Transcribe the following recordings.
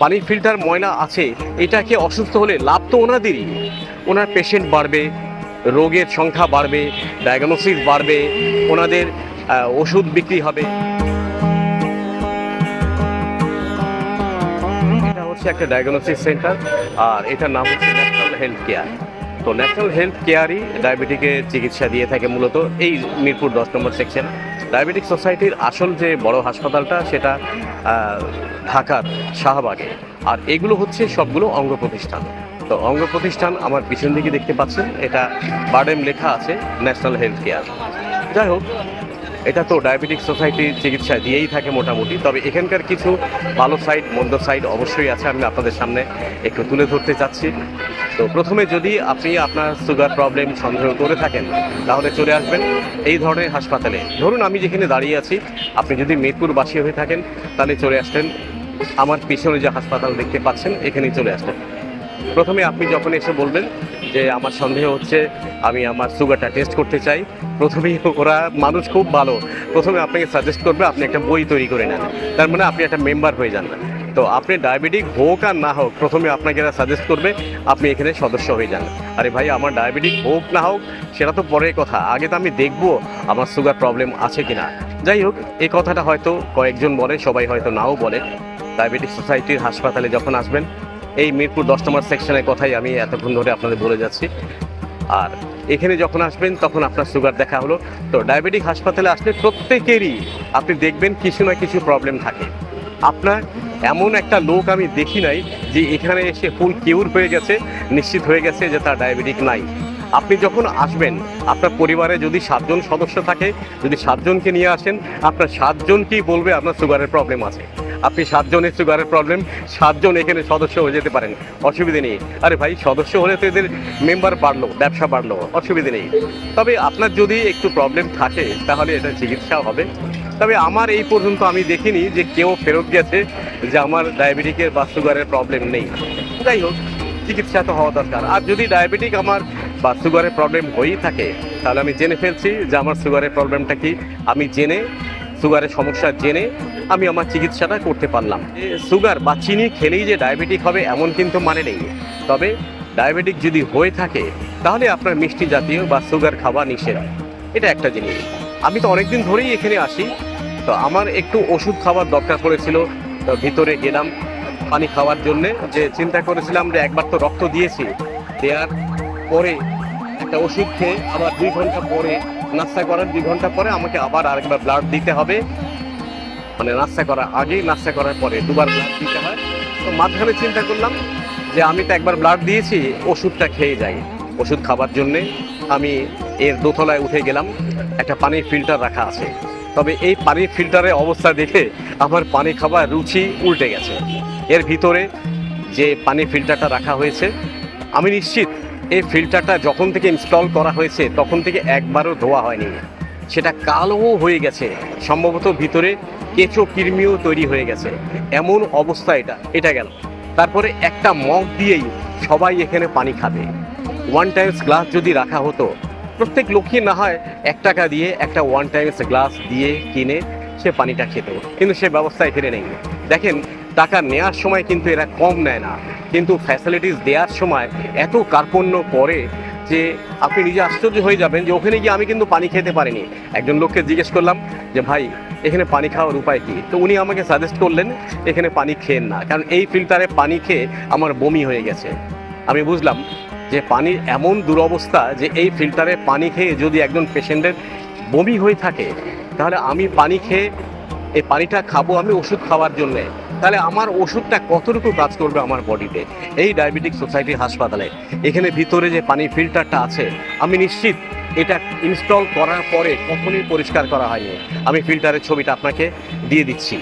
পানির ফিল্টার ময়লা আছে, এটাকে অসুস্থ হলে লাভ তো ওনাদেরই। ওনার পেশেন্ট বাড়বে, রোগের সংখ্যা বাড়বে ডায়াগনোসিস বাড়বে, ওনাদের ওষুধ বিক্রি হবে। এটা হচ্ছে একটা ডায়াগনোসিস সেন্টার আর এটার নাম হচ্ছে ন্যাশনাল হেলথ কেয়ার তো ন্যাশনাল হেলথ কেয়ারই ডায়াবেটিকের চিকিৎসা দিয়ে থাকে মূলত, এই মিরপুর দশ নম্বর সেকশন ডায়াবেটিক সোসাইটির আসল যে বড় হাসপাতালটা, সেটা ঢাকার শাহবাগে। আর এগুলো হচ্ছে সবগুলো অঙ্গ প্রতিষ্ঠান তো অঙ্গ প্রতিষ্ঠান আমার পিছন দিকে দেখতে পাচ্ছেন, এটা বার্ডেম লেখা আছে, ন্যাশনাল হেলথ কেয়ার। যাই হোক, এটা তো ডায়াবেটিক সোসাইটির চিকিৎসা দিয়েই থাকে মোটামুটি, তবে এখানকার কিছু ভালো সাইড, মন্দ সাইড অবশ্যই আছে, আমি আপনাদের সামনে একটু তুলে ধরতে চাচ্ছি। তো প্রথমে যদি আপনি আপনার সুগার প্রবলেম সন্দেহ করে থাকেন, তাহলে চলে আসবেন এই ধরনের হাসপাতালে। ধরুন আমি যেখানে দাঁড়িয়ে আছি, আপনি যদি মিরপুরবাসী হয়ে থাকেন, তাহলে চলে আসবেন আমার পিছনে যে হাসপাতাল দেখতে পাচ্ছেন, এখানেই চলে আসবেন প্রথমে আপনি যখন এসে বলবেন যে আমার সন্দেহ হচ্ছে, আমি আমার সুগারটা টেস্ট করতে চাই, প্রথমেই ওরা মানুষ খুব ভালো। প্রথমে আপনাকে সাজেস্ট করবে, আপনি একটা বই তৈরি করে নেন। তার মানে আপনি একটা মেম্বার হয়ে যান। তো আপনি ডায়াবেটিক হোক আর না হোক, প্রথমে আপনাকে এরা সাজেস্ট করবে, আপনি এখানে সদস্য হয়ে যান। আরে ভাই, আমার ডায়াবেটিক হোক না হোক, সেটা তো পরের কথা। আগে তো আমি দেখব আমার সুগার প্রবলেম আছে কিনা। যাই হোক এই কথাটা হয়তো কয়েকজন বলে, সবাই হয়তো নাও বলে। ডায়াবেটিক সোসাইটির হাসপাতালে যখন আসবেন, এই মিরপুর দশ নম্বর সেকশনের কথাই আমি এতক্ষণ ধরে আপনাদের বলে যাচ্ছি। আর এখানে যখন আসবেন, তখন আপনার সুগার দেখা হলো। তো ডায়াবেটিক হাসপাতালে আসলে প্রত্যেকেরই আপনি দেখবেন কিছু না কিছু প্রবলেম থাকে। আপনার এমন একটা লোক আমি দেখি নাই যে এখানে এসে ফুল কিউর হয়ে গেছে, নিশ্চিত হয়ে গেছে যে তার ডায়াবেটিক নাই। আপনি যখন আসবেন, আপনার পরিবারে যদি সাতজন সদস্য থাকে, যদি সাতজনকে নিয়ে আসেন, আপনার সাতজনকেই বলবে আপনার সুগারের প্রবলেম আছে। আপনি সাতজনের সুগারের প্রবলেম, সাতজন এখানে সদস্য হয়ে যেতে পারেন। অসুবিধে নেই। আরে ভাই, সদস্য হলে তো এদের মেম্বার বাড়লো, ব্যবসা বাড়লো, অসুবিধে নেই। তবে আপনার যদি একটু প্রবলেম থাকে, তাহলে এটা চিকিৎসা হবে। তবে আমার এই পর্যন্ত আমি দেখিনি যে কেউ ফেরত গেছে, যে আমার ডায়াবেটিকের বা সুগারের প্রবলেম নেই। যাই হোক, চিকিৎসা তো হওয়া দরকার। আর যদি ডায়াবেটিক আমার বা সুগারের প্রবলেম হয়েই থাকে, তাহলে আমি জেনে ফেলছি যে আমার সুগারের প্রবলেমটা কি। আমি জেনে, সুগারের সমস্যা জেনে আমি আমার চিকিৎসাটা করতে পারলাম। সুগার বা চিনি খেলেই যে ডায়াবেটিক হবে এমন কিন্তু মানে নেই। তবে ডায়াবেটিক যদি হয়ে থাকে, তাহলে আপনার মিষ্টি জাতীয় বা সুগার খাওয়া নিষেধ। এটা একটা জিনিস। আমি তো অনেকদিন ধরেই এখানে আসি। তো আমার একটু ওষুধ খাওয়ার দরকার পড়েছিল। ভিতরে গেলাম পানি খাওয়ার জন্য। যে চিন্তা করেছিলাম যে একবার তো রক্ত দিয়েছি। দেওয়ার পরে একটা ওষুধ খেয়ে আবার দুই ঘণ্টা পরে নাস্তা করার দুই ঘণ্টা পরে আমাকে আবার আরেকবার ব্লাড দিতে হবে। মানে নাস্তা করার আগে নাস্তা করার পরে দুবার ব্লাড দিতে হয়। তো মাঝখানে চিন্তা করলাম যে আমি তো একবার ব্লাড দিয়েছি, ওষুধটা খেয়ে যাই। ওষুধ খাবার জন্যে আমি এর দোতলায় উঠে গেলাম। একটা পানির ফিল্টার রাখা আছে। তবে এই পানির ফিল্টারের অবস্থা দেখে আমার পানি খাবার রুচি উল্টে গেছে। এর ভিতরে যে পানি ফিল্টারটা রাখা হয়েছে, আমি নিশ্চিত এই ফিল্টারটা যখন থেকে ইনস্টল করা হয়েছে, তখন থেকে একবারও ধোয়া হয়নি। সেটা কালো হয়ে গেছে। সম্ভবত ভিতরে কেঁচো কৃমিও তৈরি হয়ে গেছে। এমন অবস্থা এটা এটা গেল। তারপরে একটা মগ দিয়েই সবাই এখানে পানি খাবে। ওয়ান টাইমস গ্লাস যদি রাখা হতো প্রত্যেক লোকই না হয় এক টাকা দিয়ে একটা ওয়ান টাইমস গ্লাস দিয়ে কিনে সে পানিটা খেত। কিন্তু সে ব্যবস্থা এখানে নেই দেখেন, টাকা নেওয়ার সময় কিন্তু এরা কম নেয় না। কিন্তু ফ্যাসিলিটিস দেওয়ার সময় এত কার্পণ্য করে যে আপনি নিজে আশ্চর্য হয়ে যাবেন যে ওখানে গিয়ে আমি কিন্তু পানি খেতে পারিনি। একজন লোককে জিজ্ঞেস করলাম যে, ভাই, এখানে পানি খাওয়ার উপায় কী? তো উনি আমাকে সাজেস্ট করলেন, এখানে পানি খেয়েন না। কারণ এই ফিল্টারে পানি খেয়ে আমার বমি হয়ে গেছে। আমি বুঝলাম যে পানির এমন দুরবস্থা যে এই ফিল্টারে পানি খেয়ে যদি একজন পেশেন্টের বমি হয়ে থাকে, তাহলে আমি পানি খেয়ে এই পানিটা খাব, আমি ওষুধ খাওয়ার জন্যে। তাহলে আমার ওষুধটা কতটুকু কাজ করবে আমার বডিতে? এই ডায়াবেটিক সোসাইটি হাসপাতালে। এখানে ভিতরে যে পানি ফিল্টারটা আছে, আমি নিশ্চিত এটা ইনস্টল করার পরে কখনই পরিষ্কার করা হয়নি। আমি ফিল্টারের ছবিটা আপনাকে দিয়ে দিচ্ছি।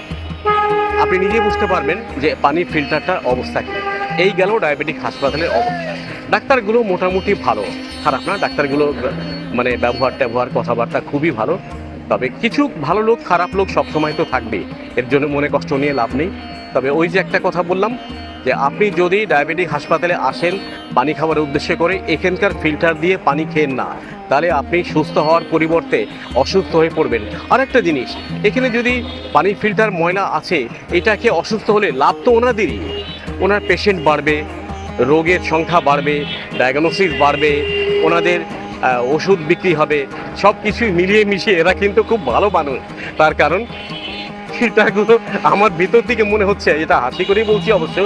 আপনি নিজে বুঝতে পারবেন যে পানির ফিল্টারটার অবস্থা কী। এই গেল ডায়াবেটিক হাসপাতালের অবস্থা। ডাক্তারগুলো মোটামুটি ভালো। খারাপ না ডাক্তারগুলো মানে ব্যবহার ট্যাবহার কথাবার্তা খুবই ভালো। তবে কিছু ভালো লোক, খারাপ লোক সবসময় তো থাকবে এর জন্য মনে কষ্ট নিয়ে লাভ নেই। তবে ওই যে একটা কথা বললাম, যে আপনি যদি ডায়াবেটিক হাসপাতালে আসেন পানি খাওয়ার উদ্দেশ্যে করে, এখানকার ফিল্টার দিয়ে পানি খেন না, তাহলে আপনি সুস্থ হওয়ার পরিবর্তে অসুস্থ হয়ে পড়বেন। আর একটা জিনিস, এখানে যদি পানি ফিল্টার ময়লা আছে, এটাকে অসুস্থ হলে লাভ তো ওনাদেরই। ওনার পেশেন্ট বাড়বে রোগের সংখ্যা বাড়বে ডায়াগনোসিস বাড়বে, ওনাদের ওষুধ বিক্রি হবে, সব কিছুই মিলিয়ে মিশিয়ে এরা কিন্তু খুব ভালো মানুষ। তার কারণ, ফিল্টারগুলো আমার ভিতর থেকে মনে হচ্ছে, এটা হাসি করেই বলছি অবশ্য,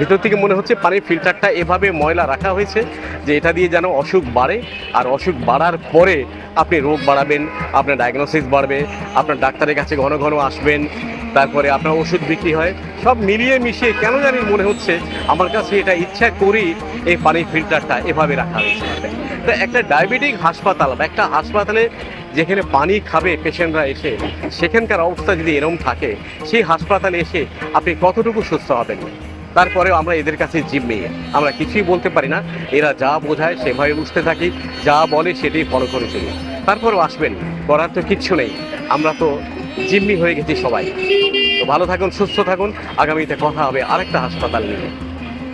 ভিতর থেকে মনে হচ্ছে পানির ফিল্টারটা এভাবে ময়লা রাখা হয়েছে যে এটা দিয়ে যেন অসুখ বাড়ে। আর অসুখ বাড়ার পরে আপনি রোগ বাড়াবেন, আপনার ডায়াগনোসিস বাড়বে, আপনার ডাক্তারের কাছে ঘন ঘন আসবেন তারপরে আপনার ওষুধ বিক্রি হয়। সব মিলিয়ে মিশিয়ে কেন জানি মনে হচ্ছে আমার কাছে এটা ইচ্ছা করেই এই পানির ফিল্টারটা এভাবে রাখা হয়েছে। তো একটা ডায়াবেটিক হাসপাতাল বা একটা হাসপাতালে যেখানে পানি খাবে পেশেন্টরা এসে, সেখানকার অবস্থা যদি এরম থাকে, সেই হাসপাতালে এসে আপনি কতটুকু সুস্থ হবেন? তারপরেও আমরা এদের কাছে জিম্মি আমরা কিছুই বলতে পারি না। এরা যা বোঝায় সেভাবে বুঝতে থাকি, যা বলে সেটাই ফলো করে চলি। তারপরেও আসবেন, করার তো কিচ্ছু নেই। আমরা তো জিম্মি হয়ে গেছি সবাই। তো ভালো থাকুন, সুস্থ থাকুন। আগামীতে কথা হবে আরেকটা হাসপাতাল নিয়ে।